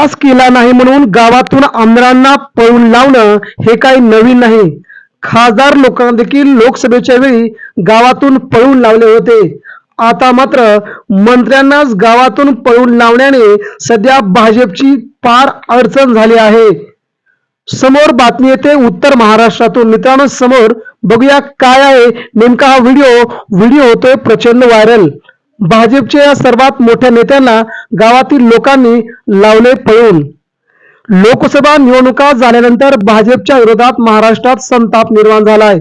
विकास केला नाही म्हणून गावातून आमदारांना पळून लावणं हे काही नवीन नाही. खासदार लोकांना देखील लोकसभेच्या वेळी गावातून पळून लावले होते. आता मात्र मंत्र्यांनाच गावातून पळून लावण्याने सध्या भाजपची फार अडचण झाली आहे. समोर बातमी येते उत्तर महाराष्ट्रातून. मित्रांनो समोर बघूया काय आहे. नेमका हा व्हिडिओ व्हिडिओ होतोय प्रचंड व्हायरल. भाजपच्या या सर्वात मोठ्या नेत्यांना गावातील लोकांनी लावले पळून. लोकसभा निवडणुका झाल्यानंतर भाजपच्या विरोधात महाराष्ट्रात संताप निर्माण झालाय.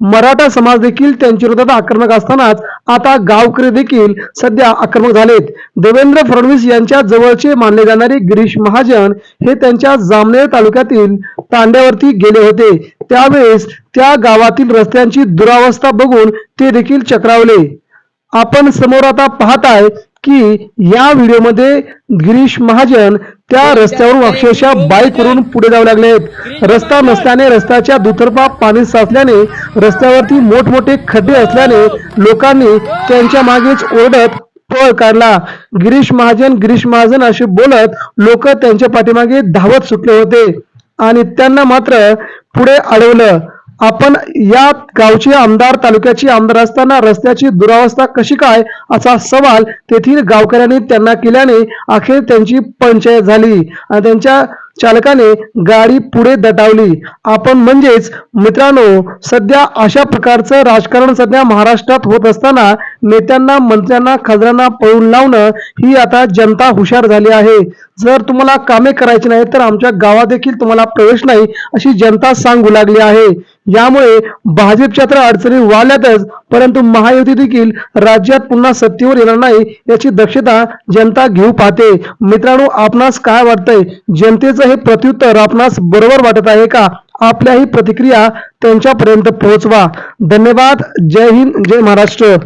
मराठा समाज देखील त्यांच्या विरोधात आक्रमक असतानाच आता गावकरी देखील सध्या आक्रमक झालेत. देवेंद्र फडणवीस यांच्या जवळचे मानले जाणारे गिरीश महाजन हे त्यांच्या जामनेर तालुक्यातील तांड्यावरती गेले होते. त्यावेळेस त्या गावातील रस्त्यांची दुरावस्था बघून ते देखील चक्रावले. आपण समोर आता पाहताय की या व्हिडिओमध्ये गिरीश महाजन त्या रस्त्यावरून अक्षरशः बाईक वरून पुढे जाऊ लागले आहेत. रस्ता नसल्याने रस्त्याच्या दुतर्फा पाणी साचल्याने रस्त्यावरती मोठमोठे खड्डे असल्याने लोकांनी त्यांच्या मागेच ओरडत पळ काढला. गिरीश महाजन गिरीश महाजन असे बोलत लोक त्यांच्या पाठीमागे धावत सुटले होते. आणि त्यांना मात्र पुढे अडवलं. आपण या गावचे आमदार तालुक्याचे आमदार असताना रस्त्याची दुरावस्था कशी काय? असा सवाल तेथील गावकऱ्यांनी त्यांना केल्याने अखेर त्यांची पंचायत झाली आणि त्यांच्या चालकाने गाडी पुढे दटावली आपण म्हणजेच मित्रांनो सध्या अशा प्रकारचं राजकारण सध्या महाराष्ट्रात होत असताना नेत्यांना मंत्र्यांना खासदारांना पळून लावणं ही आता जनता हुशार झाली आहे. जर तुम्हाला कामे करायची नाही तर आमच्या गावात देखील तुम्हाला प्रवेश नाही अशी जनता सांगू लागली आहे. यामुळे भाजपच्या तर अडचणी वाढल्यातच परंतु महायुती देखील राज्यात पुन्हा सत्तेवर येणार नाही याची दक्षता जनता घेऊ पाहते. मित्रांनो आपणास काय वाटतंय? जनतेचं हे प्रत्युत्तर आपणास बरोबर वाटत आहे का? आपल्याही प्रतिक्रिया त्यांच्यापर्यंत पोहोचवा. धन्यवाद. जय हिंद जय महाराष्ट्र.